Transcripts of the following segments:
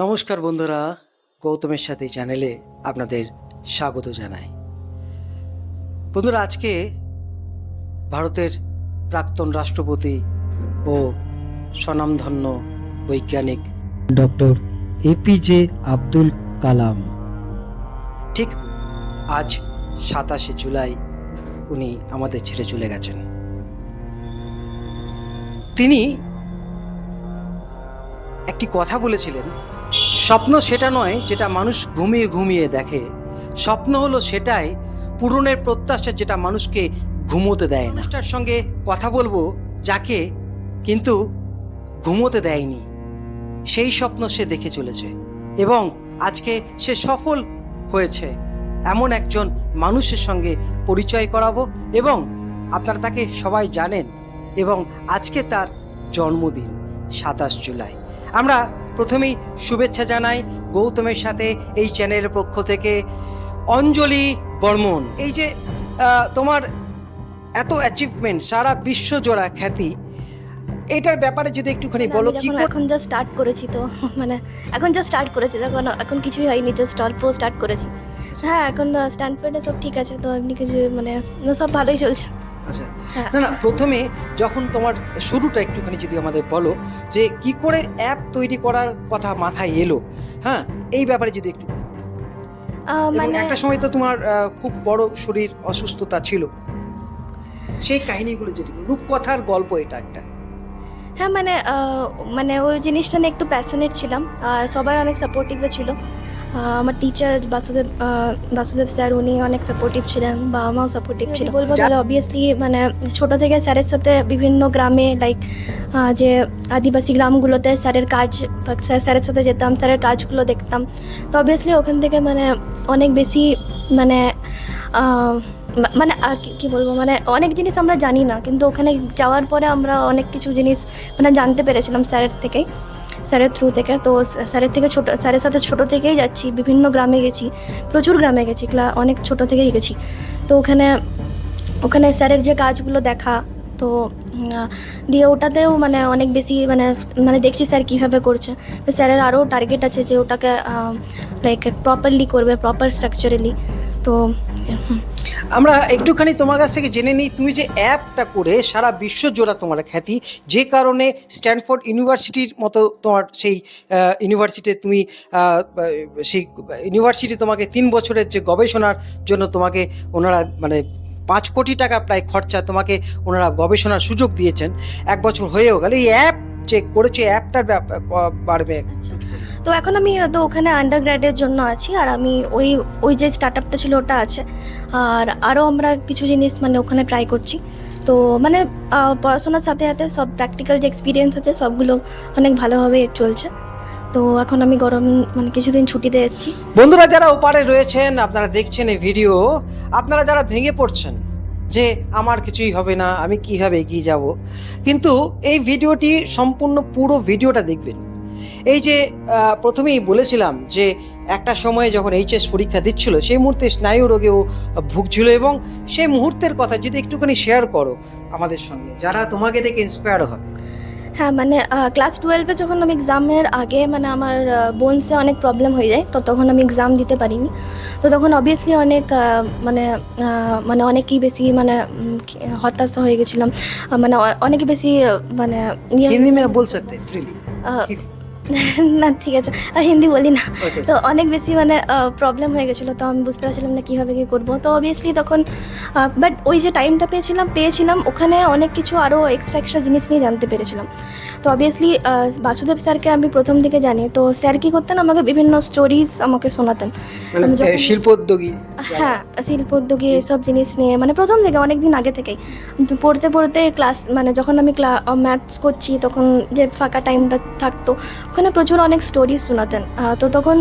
নমস্কার বন্ধুরা, গৌতমের সাথে চ্যানেলে আপনাদের স্বাগত জানাই। বন্ধুরা, আজকে ভারতের প্রাক্তন রাষ্ট্রপতি ও স্বনামধন্য বৈজ্ঞানিক ডক্টর এপিজে আব্দুল কালাম। ঠিক আজ সাতাশে জুলাই উনি আমাদের ছেড়ে চলে গেছেন। তিনি একটি কথা বলেছিলেন স্বপ্ন সেটা নয় যেটা মানুষ ঘুমিয়ে ঘুমিয়ে দেখে। স্বপ্ন হলো সেটাই পূরণের প্রত্যাশা যেটা মানুষকে ঘুমোতে দেয় না। সঙ্গে কথা বলব যাকে কিন্তু ঘুমোতে দেয়নি। সেই স্বপ্ন সে দেখে চলেছে এবং আজকে সে সফল হয়েছে। এমন একজন মানুষের সঙ্গে পরিচয় করাবো এবং আপনারা তাকে সবাই জানেন এবং আজকে তার জন্মদিন, সাতাশ জুলাই। আমরা প্রথমেই শুভেচ্ছা জানাই গৌতমের সাথে এই চ্যানেলের পক্ষ থেকে অঞ্জলি বর্মন এই যে তোমার এত অ্যাচিভমেন্ট সারা বিশ্ব জোড়া খ্যাতি এটার ব্যাপারে যদি একটুখানি বলো কি এখন যা স্টার্ট করেছি তো মানে এখন যা স্টার্ট করেছি এখন এখন কিছুই হয়নি জাস্ট অল্প স্টার্ট করেছি হ্যাঁ এখন স্ট্যান্ডফোর্ডে সব ঠিক আছে তো এমনি কিছু মানে সব ভালোই চলছে। না না প্রথমে যখন তোমার শুরুটা একটুখানি যদি আমাদের বলো যে কি করে অ্যাপ তৈরি করার কথা মাথায় এলো হ্যাঁ এই ব্যাপারে যদি একটু মানে একটা সময় তো তোমার খুব বড় শরীর অসুস্থতা ছিল। সেই কাহিনীগুলো যদি রূপকথার গল্প এটা একটা। হ্যাঁ মানে মানে ওই জিনিসটা নিয়ে একটু প্যাশনেট ছিলাম। আর সবাই অনেক সাপোর্টিভও ছিল। আমার টিচার বাসুদেব বাসুদেব স্যার উনি অনেক সাপোর্টিভ ছিলেন বাবা মাও সাপোর্টিভ ছিল। বলব তাহলে অবভিয়াসলি মানে ছোট থেকে স্যারের সাথে বিভিন্ন গ্রামে লাইক যে আদিবাসী গ্রামগুলোতে স্যারের কাজ স্যার- স্যারের সাথে যেতাম স্যারের কাজগুলো দেখতাম। তো অবভিয়াসলি ওখান থেকে মানে অনেক বেশি মানে মানে কি বলব মানে অনেক জিনিস আমরা জানি না কিন্তু ওখানে যাওয়ার পরে আমরা অনেক কিছু জিনিস মানে জানতে পেরেছিলাম স্যারের থেকেই। স্যারের থ্রু থেকে। তো স্যারের থেকে ছোট, স্যারের সাথে ছোট থেকেই যাচ্ছি, বিভিন্ন গ্রামে গেছি, প্রচুর গ্রামে গেছি, ক্লা, অনেক ছোট থেকেই গেছি। তো ওখানে ওখানে স্যারের যে কাজগুলো দেখা, তো দিয়ে ওটাতেও মানে অনেক বেশি মানে মানে দেখছি স্যার কীভাবে করছে। স্যারের আরও টার্গেট আছে যে ওটাকে লাইক প্রপারলি করবে প্রপার স্ট্রাকচারালি তো আমরা একটুখানি তোমার কাছ থেকে জেনে নিই, তুমি যে অ্যাপটা করে সারা বিশ্ব জোড়া তোমার খ্যাতি, যে কারণে স্ট্যানফোর্ড ইউনিভার্সিটির মতো তোমার সেই ইউনিভার্সিটিতে তুমি সেই ইউনিভার্সিটি তোমাকে তিন বছরের যে গবেষণার জন্য তোমাকে ওনারা মানে পাঁচ কোটি টাকা প্রায় খরচা তোমাকে ওনারা গবেষণার সুযোগ দিয়েছেন। এক বছর হয়েও গেল, এই অ্যাপ যে করেছে অ্যাপটার বাড়বে তো এখন আমি তো ওখানে আন্ডার গ্র্যাডের জন্য আছি, আর আমি ওই ওই যে স্টার্ট আপটা ছিল ওটা আছে। আর আরও আমরা কিছু জিনিস মানে ওখানে ট্রাই করছি। তো মানে পড়াশোনার সাথে সাথে সব প্র্যাকটিক্যাল যে এক্সপিরিয়েন্স আছে, সবগুলো অনেক ভালোভাবে চলছে। তো এখন আমি গরম মানে কিছুদিন ছুটিতে এসেছি। বন্ধুরা যারা ওপারে রয়েছেন, আপনারা দেখছেন এই ভিডিও আপনারা যারা ভেঙে পড়ছেন যে আমার কিছুই হবে না, আমি কীভাবে এগিয়ে যাব, কিন্তু এই ভিডিওটি সম্পূর্ণ পুরো ভিডিওটা দেখবেন। এই যে প্রথমেই বলেছিলাম যে একটা সময়ে যখন এইচএস পরীক্ষা দিচ্ছিল সেই মুহূর্তে স্নায়ু রোগেও ভুগছিল এবং সেই মুহূর্তের কথা যদি একটুখানি শেয়ার করো আমাদের সঙ্গে যারা তোমাকে দেখে ইন্সপায়ার হবে। হ্যাঁ মানে ক্লাস টুয়েলভে যখন আমি এক্সামের আগে মানে আমার বোনসে অনেক প্রবলেম হয়ে যায় তো তখন আমি এক্সাম দিতে পারিনি। তো তখন অবভিয়াসলি অনেক মানে মানে অনেকই বেশি মানে হতাশা হয়ে গেছিলাম। মানে অনেক বেশি মানে হিন্দি মে বল সকতে ফ্রিলি না ঠিক আছে। আর হিন্দি বলি না। আচ্ছা তো অনেক বেশি মানে প্রবলেম হয়ে গেছিল। তো আমি বুঝতে পারছিলাম না কীভাবে কী করব। তো অবভিয়াসলি তখন বাট ওই যে টাইমটা পেয়েছিলাম পেয়েছিলাম ওখানে অনেক কিছু আরও এক্সট্রা এক্সট্রা জিনিস নিয়ে জানতে পেরেছিলাম। অবভিয়াসলি বাসুদেব স্যারকে আমি প্রথম থেকে জানি। তো স্যার কী করতেন? আমাকে বিভিন্ন স্টোরিজ আমাকে শোনাতেন। মানে শিল্পোদ্যোগী। হ্যাঁ শিল্প উদ্যোগী এসব জিনিস নিয়ে। মানে প্রথম থেকে অনেক দিন আগে থেকেই। পড়তে পড়তে ক্লাস মানে যখন আমি ম্যাথস করছি তখন যে ফাঁকা টাইমটা থাকতো ওখানে প্রচুর অনেক স্টোরিজ শোনাতেন। তো তখন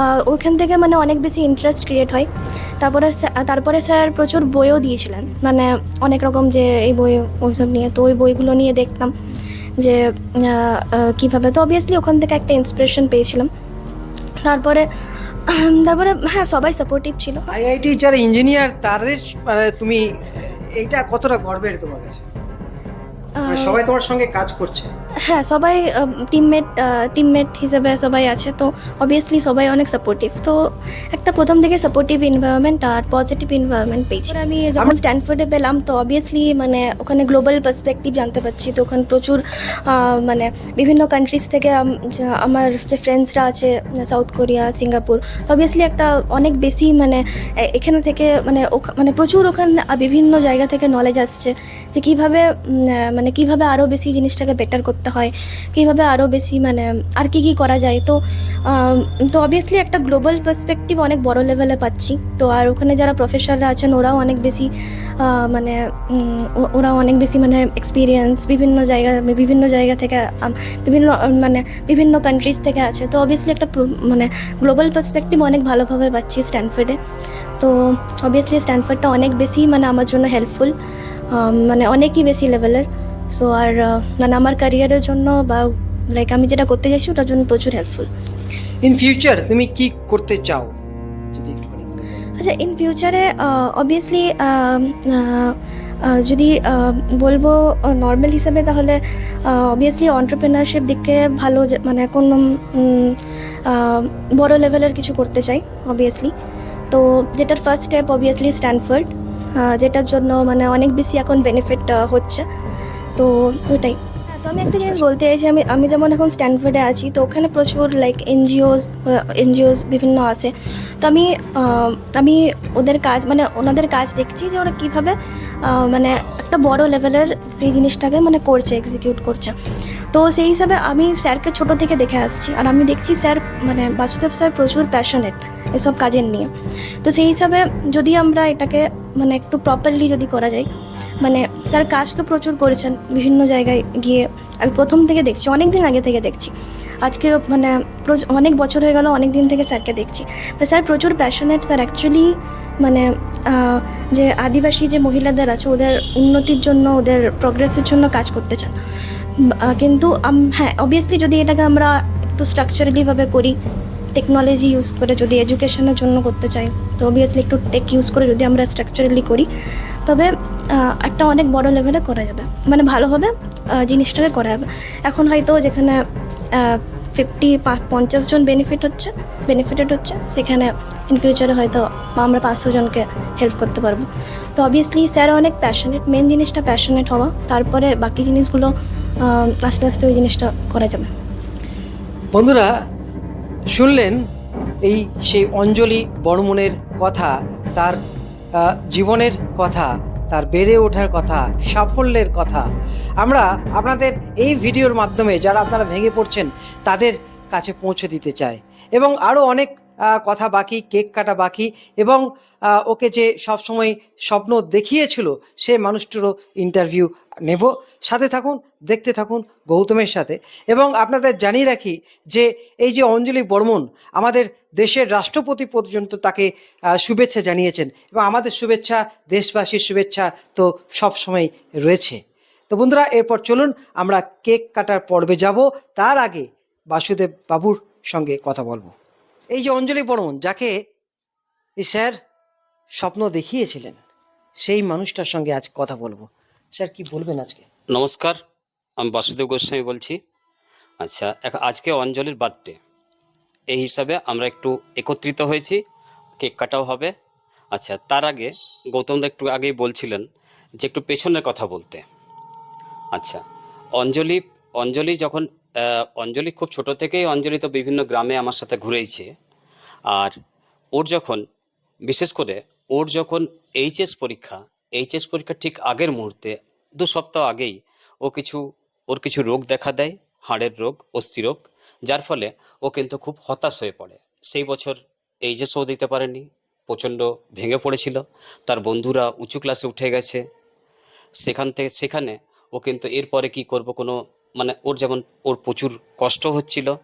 আহ, ওইখান থেকে মানে অনেক বেশি ইন্টারেস্ট ক্রিয়েট হয়। তারপরে তারপরে স্যার প্রচুর বইও দিয়েছিলেন। মানে অনেক রকম যে এই বই ওইসব নিয়ে। তো ওই বইগুলো নিয়ে দেখতাম। যে কীভাবে? তো অবভিয়াসলি ওখান থেকে একটা ইন্সপিরেশন পেয়েছিলাম। তারপরে তারপরে হ্যাঁ সবাই সাপোর্টিভ ছিল। আইআইটি যারা ইঞ্জিনিয়ার তাদের মানে তুমি এইটা কতটা গর্বের তোমার কাছে? মানে সবাই তোমার সঙ্গে কাজ করছে। হ্যাঁ সবাই টিমমেট টিমমেট হিসেবে সবাই আছে তো অবভিয়াসলি সবাই অনেক সাপোর্টিভ তো একটা প্রথম থেকে সাপোর্টিভ এনভায়রনমেন্ট আর পজিটিভ এনভায়রনমেন্ট পেয়েছি। আমি যখন স্ট্যান্ডফোর্ডে পেলাম তো অবভিয়াসলি মানে ওখানে গ্লোবাল পার্সপেক্টিভ জানতে পারছি। তো ওখানে প্রচুর মানে বিভিন্ন কান্ট্রিজ থেকে আমার যে ফ্রেন্ডসরা আছে সাউথ কোরিয়া সিঙ্গাপুর তো অবভিয়াসলি একটা অনেক বেশি মানে এখানে থেকে মানে মানে প্রচুর ওখানে বিভিন্ন জায়গা থেকে নলেজ আসছে যে কীভাবে মানে কীভাবে আরও বেশি জিনিসটাকে বেটার করতে হয়, কীভাবে আরও বেশি মানে আর কি কি করা যায়? তো তো অবভিয়াসলি একটা গ্লোবাল পার্সপেক্টিভ অনেক বড় লেভেলে পাচ্ছি। তো আর ওখানে যারা প্রফেসররা আছেন, ওরাও অনেক বেশি মানে ওরা অনেক বেশি মানে এক্সপিরিয়েন্স বিভিন্ন জায়গা বিভিন্ন জায়গা থেকে বিভিন্ন মানে বিভিন্ন কান্ট্রিজ থেকে আছে। তো অবভিয়াসলি একটা মানে গ্লোবাল পার্সপেক্টিভ অনেক ভালোভাবে পাচ্ছি স্ট্যানফোর্ডে তো অবভিয়াসলি স্ট্যানফোর্ডটা অনেক বেশি মানে আমার জন্য হেল্পফুল মানে অনেকই বেশি লেভেলের সো আর মানে আমার ক্যারিয়ারের জন্য বা লাইক আমি যেটা করতে চাইছি ওটার জন্য প্রচুর হেল্পফুল ইন ফিউচার তুমি কি করতে চাও? যদি একটুখানি আচ্ছা ইন ফিউচারে অবভিয়াসলি যদি বলব নর্মাল হিসাবে তাহলে অবভিয়াসলি অন্টারপ্রেনারশিপ দিকে ভালো মানে কোনো উম, বড় লেভেলের কিছু করতে চাই অবভিয়াসলি তো যেটার ফার্স্ট স্টেপ অবভিয়াসলি স্ট্যানফোর্ড যেটার জন্য মানে অনেক বেশি এখন বেনিফিট হচ্ছে। তো ওটাই হ্যাঁ, তো আমি একটা জিনিস বলতে চাইছি আমি আমি যেমন এখন স্ট্যানফোর্ডে আছি তো ওখানে প্রচুর লাইক এনজিওস এনজিওস বিভিন্ন আছে। তো আমি আমি ওদের কাজ মানে ওনাদের কাজ দেখছি যে ওরা কীভাবে মানে একটা বড় লেভেলের সেই জিনিসটাকে মানে করছে এক্সিকিউট করছে। তো সেই হিসাবে আমি স্যারকে ছোট থেকে দেখে আসছি আর আমি দেখছি স্যার মানে বাসুদেব স্যার প্রচুর প্যাশনেট এসব কাজের নিয়ে। তো সেই হিসাবে যদি আমরা এটাকে মানে একটু প্রপারলি যদি করা যায় মানে স্যার কাজ তো প্রচুর করেছেন, বিভিন্ন জায়গায় গিয়ে আমি প্রথম থেকে দেখছি অনেক দিন আগে থেকে দেখছি। আজকে মানে অনেক বছর হয়ে গেল অনেক দিন থেকে স্যারকে দেখছি। স্যার প্রচুর প্যাশনেট স্যার অ্যাকচুয়ালি মানে যে আদিবাসী যে মহিলাদের আছে, ওদের উন্নতির জন্য, ওদের প্রগ্রেসের জন্য কাজ করতে চান। কিন্তু হ্যাঁ অবভিয়াসলি যদি এটাকে আমরা একটু স্ট্রাকচারালিভাবে করি টেকনোলজি ইউজ করে যদি এডুকেশনের জন্য করতে চাই, তো অবভিয়াসলি একটু টেক ইউজ করে যদি আমরা স্ট্রাকচারালি করি, তবে একটা অনেক বড় লেভেলে করা যাবে। মানে ভালোভাবে জিনিসটাকে করা যাবে। এখন হয়তো যেখানে ফিফটি পঞ্চাশ জন বেনিফিট হচ্ছে বেনিফিটেড হচ্ছে, সেখানে ইন ফিউচারে হয়তো আমরা পাঁচশো জনকে হেল্প করতে পারব। তো অবভিয়াসলি স্যার অনেক প্যাশনেট মেন জিনিসটা প্যাশনেট হওয়া, তারপরে বাকি জিনিসগুলো আস্তে আস্তে ওই জিনিসটা করা যাবে। বন্ধুরা শুনলেন এই সেই অঞ্জলি বর্মনের কথা, তার জীবনের কথা, তার বেড়ে ওঠার কথা, সাফল্যের কথা। আমরা আপনাদের এই ভিডিওর মাধ্যমে যারা আপনারা ভেঙে পড়ছেন, তাদের কাছে পৌঁছে দিতে চাই। এবং আরও অনেক কথা বাকি, কেক কাটা বাকি, এবং ওকে যে সবসময় স্বপ্ন দেখিয়েছিল, সে মানুষটিরও ইন্টারভিউ নেব। সাথে থাকুন দেখতে থাকুন গৌতমের সাথে। এবং আপনাদের জানিয়ে রাখি যে এই যে অঞ্জলি বর্মন আমাদের দেশের রাষ্ট্রপতি পর্যন্ত তাকে শুভেচ্ছা জানিয়েছেন। এবং আমাদের শুভেচ্ছা, দেশবাসীর শুভেচ্ছা তো সবসময় রয়েছে। তো বন্ধুরা, এরপর চলুন আমরা কেক কাটার পর্বে যাব। তার আগে বাসুদেব বাবুর সঙ্গে কথা বলব। এই যে অঞ্জলি বর্মন যাকে স্যার স্বপ্ন দেখিয়েছিলেন, সেই মানুষটার সঙ্গে আজ কথা বলব। স্যার, কি বলবেন আজকে? নমস্কার। আমি বাসুদেব গোস্বামী বলছি। আচ্ছা আজকে অঞ্জলির বার্থডে এই হিসাবে আমরা একটু একত্রিত হয়েছি, কেক কাটাও হবে। আচ্ছা তার আগে গৌতম দা একটু আগেই বলছিলেন যে একটু পেছনের কথা বলতে। আচ্ছা অঞ্জলি অঞ্জলি যখন অঞ্জলি খুব ছোট থেকেই অঞ্জলি তো বিভিন্ন গ্রামে আমার সাথে ঘুরেইছে। আর ওর যখন, বিশেষ করে ওর যখন এইচএস পরীক্ষা, এইচএস পরীক্ষার ঠিক আগের মুহূর্তে, দু সপ্তাহ আগেই ও কিছু ওর কিছু রোগ দেখা দেয়, হাড়ের রোগ, অস্থি রোগ, যার ফলে ও কিন্তু খুব হতাশ হয়ে পড়ে। সেই বছর এইচএসও দিতে পারেনি, প্রচণ্ড ভেঙে পড়েছিল, তার বন্ধুরা উঁচু ক্লাসে উঠে গেছে। সেখান থেকে, সেখানে ও কিন্তু এরপরে কি করব কোনো মানে ওর যেমন, ওর প্রচুর কষ্ট হচ্ছিল,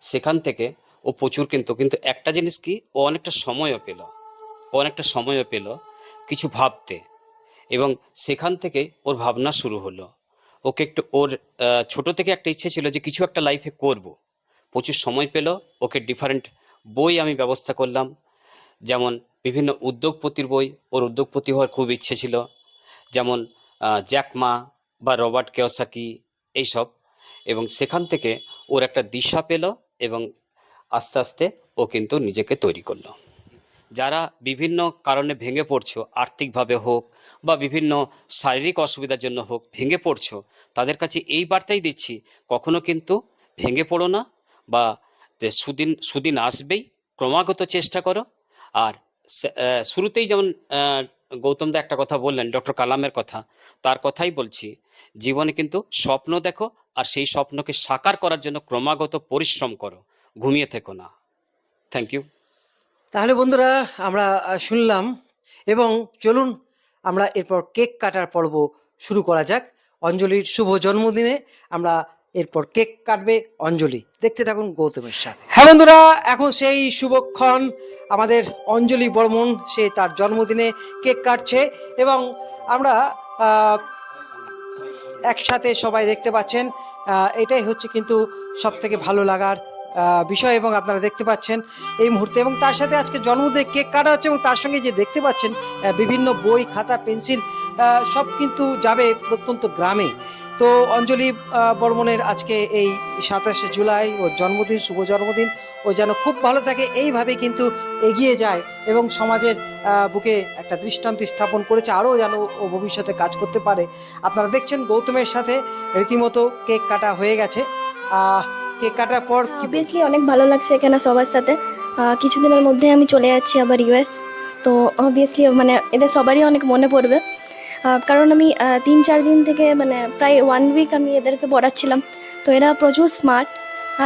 সেখান থেকে ও প্রচুর কিন্তু কিন্তু একটা জিনিস কি, ও অনেকটা সময়ও পেল। ও অনেকটা সময়ও পেল কিছু ভাবতে। এবং সেখান থেকে ওর ভাবনা শুরু হলো। ওকে একটু ওর ছোট থেকে একটা ইচ্ছে ছিল যে কিছু একটা লাইফে করব। প্রচুর সময় পেল, ওকে ডিফারেন্ট বই আমি ব্যবস্থা করলাম। যেমন বিভিন্ন উদ্যোগপতির বই, ওর উদ্যোগপতি হওয়ার খুব ইচ্ছে ছিল। যেমন জ্যাকমা বা রবার্ট কেওসাকি, এইসব। এবং সেখান থেকে ওর একটা দিশা পেল এবং আস্তে আস্তে ও কিন্তু নিজেকে তৈরি করল। যারা বিভিন্ন কারণে ভেঙে পড়ছো আর্থিকভাবে হোক বা বিভিন্ন শারীরিক অসুবিধার জন্য হোক ভেঙে পড়ছো তাদের কাছে এই বার্তাই দিচ্ছি কখনো কিন্তু ভেঙে পড়ো না বা সুদিন সুদিন আসবেই ক্রমাগত চেষ্টা করো। আর শুরুতেই যেমন আহ, গৌতম দা একটা কথা বললেন ডক্টর কালামের কথা তার কথাই বলছি জীবনে কিন্তু স্বপ্ন দেখো আর সেই স্বপ্নকে সাকার করার জন্য ক্রমাগত পরিশ্রম করো ঘুমিয়ে থেকো না। থ্যাংক ইউ তাহলে বন্ধুরা, আমরা শুনলাম এবং চলুন আমরা এরপর কেক কাটার পর্ব শুরু করা যাক। অঞ্জলির শুভ জন্মদিনে আমরা এরপর কেক কাটবে অঞ্জলি। দেখতে থাকুন গৌতমের সাথে। হ্যাঁ বন্ধুরা, এখন সেই শুভক্ষণ আমাদের অঞ্জলি বর্মন, সে তার জন্মদিনে কেক কাটছে এবং আমরা একসাথে সবাই দেখতে পাচ্ছেন এটাই হচ্ছে কিন্তু সব থেকে ভালো লাগার বিষয় এবং আপনারা দেখতে পাচ্ছেন এই মুহূর্তে। এবং তার সাথে আজকে জন্মদিনে কেক কাটা হচ্ছে এবং তার সঙ্গে যে দেখতে পাচ্ছেন বিভিন্ন বই, খাতা, পেন্সিল সব কিন্তু যাবে প্রত্যন্ত গ্রামে। তো অঞ্জলি বর্মনের আজকে এই সাতাশে জুলাই ও জন্মদিন, শুভ জন্মদিন, ও যেন খুব ভালো থাকে এইভাবে কিন্তু এগিয়ে যায় এবং সমাজের বুকে একটা দৃষ্টান্ত স্থাপন করেছে, আরও যেন ও ভবিষ্যতে কাজ করতে পারে। আপনারা দেখছেন গৌতমের সাথে, রীতিমতো কেক কাটা হয়ে গেছে। কেক কাটার পর অবভিয়াসলি অনেক ভালো লাগছে এখানে সবার সাথে। কিছুদিনের মধ্যে আমি চলে যাচ্ছি আবার ইউএস তো অবভিয়াসলি মানে এদের সবারই অনেক মনে পড়বে। কারণ আমি তিন চার দিন থেকে মানে প্রায় ওয়ান উইক আমি এদেরকে পড়াচ্ছিলাম। তো এরা প্রচুর স্মার্ট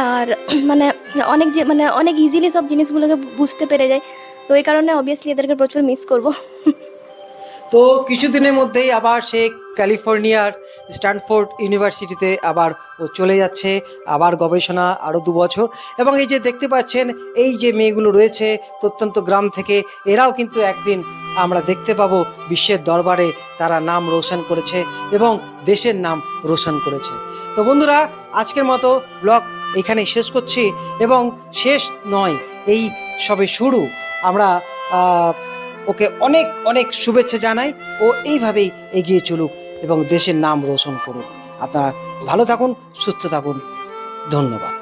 আর মানে অনেক যে মানে অনেক ইজিলি সব জিনিসগুলোকে বুঝতে পেরে যায়। তো এই কারণে অবভিয়াসলি এদেরকে প্রচুর মিস করব। তো কিছুদিনের মধ্যেই আবার সে ক্যালিফোর্নিয়ার স্ট্যানফোর্ড ইউনিভার্সিটিতে আবার ও চলে যাচ্ছে, আবার গবেষণা আরও দু বছর। এবং এই যে দেখতে পাচ্ছেন, এই যে মেয়েগুলো রয়েছে প্রত্যন্ত গ্রাম থেকে, এরাও কিন্তু একদিন আমরা দেখতে পাবো বিশ্বের দরবারে তারা নাম রোশন করেছে এবং দেশের নাম রোশন করেছে। তো বন্ধুরা, আজকের মতো ব্লগ এখানে শেষ করছি এবং শেষ নয়, এই সবে শুরু আমরা ওকে অনেক অনেক শুভেচ্ছা জানাই ও এইভাবেই এগিয়ে চলুক। এবং দেশের নাম রোশন করুক। আপনারা ভালো থাকুন সুস্থ থাকুন। ধন্যবাদ।